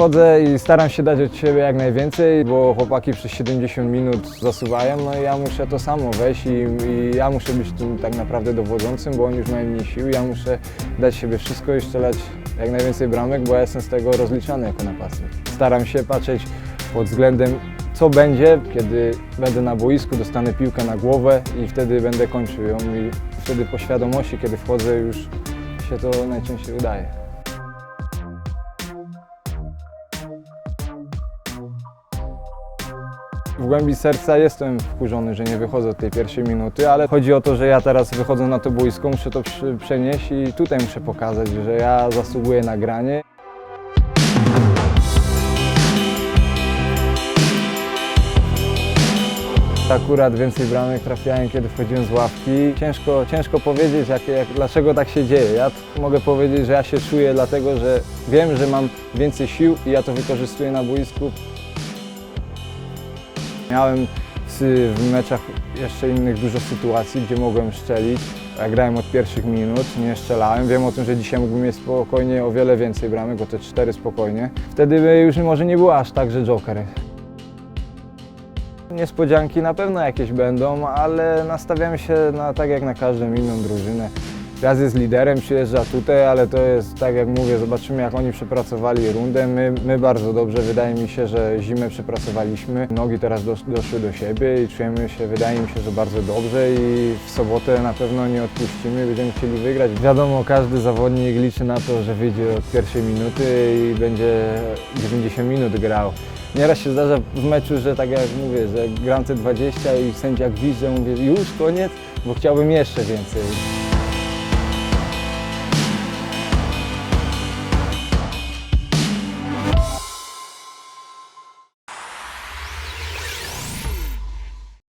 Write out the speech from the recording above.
wchodzę i staram się dać od siebie jak najwięcej, bo chłopaki przez 70 minut zasuwają, no i ja muszę to samo wejść i, i ja muszę być tym tak naprawdę dowodzącym, bo oni już mają mniej sił, ja muszę dać siebie wszystko i strzelać jak najwięcej bramek, bo ja jestem z tego rozliczany jako napastnik. Staram się patrzeć pod względem co będzie, kiedy będę na boisku, dostanę piłkę na głowę i wtedy będę kończył ją i wtedy po świadomości, kiedy wchodzę już się to najczęściej udaje. W głębi serca jestem wkurzony, że nie wychodzę od tej pierwszej minuty, ale chodzi o to, że ja teraz wychodzę na to boisko, muszę to przenieść i tutaj muszę pokazać, że ja zasługuję na granie. Akurat więcej bramek trafiałem, kiedy wchodziłem z ławki. Ciężko, ciężko powiedzieć, jak, jak, dlaczego tak się dzieje. Ja mogę powiedzieć, że ja się czuję dlatego, że wiem, że mam więcej sił i ja to wykorzystuję na boisku. Miałem w, meczach jeszcze innych dużo sytuacji, gdzie mogłem szczelić. Ja grałem od pierwszych minut, nie strzelałem. Wiem o tym, że dzisiaj mógłbym mieć spokojnie o wiele więcej bramek, bo te cztery spokojnie. Wtedy już może nie było aż tak, że joker. Niespodzianki na pewno jakieś będą, ale nastawiamy się na tak jak na każdą inną drużynę. Raz jest liderem, przyjeżdża tutaj, ale to jest tak jak mówię, zobaczymy jak oni przepracowali rundę. My, my bardzo dobrze, wydaje mi się, że zimę przepracowaliśmy. Nogi teraz dos, doszły do siebie i czujemy się, wydaje mi się, że bardzo dobrze i w sobotę na pewno nie odpuścimy, będziemy chcieli wygrać. Wiadomo, każdy zawodnik liczy na to, że wyjdzie od pierwszej minuty i będzie 90 minut grał. Nieraz się zdarza w meczu, że tak jak mówię, że gram te 20 i sędzia gwizdże, mówię już koniec, bo chciałbym jeszcze więcej.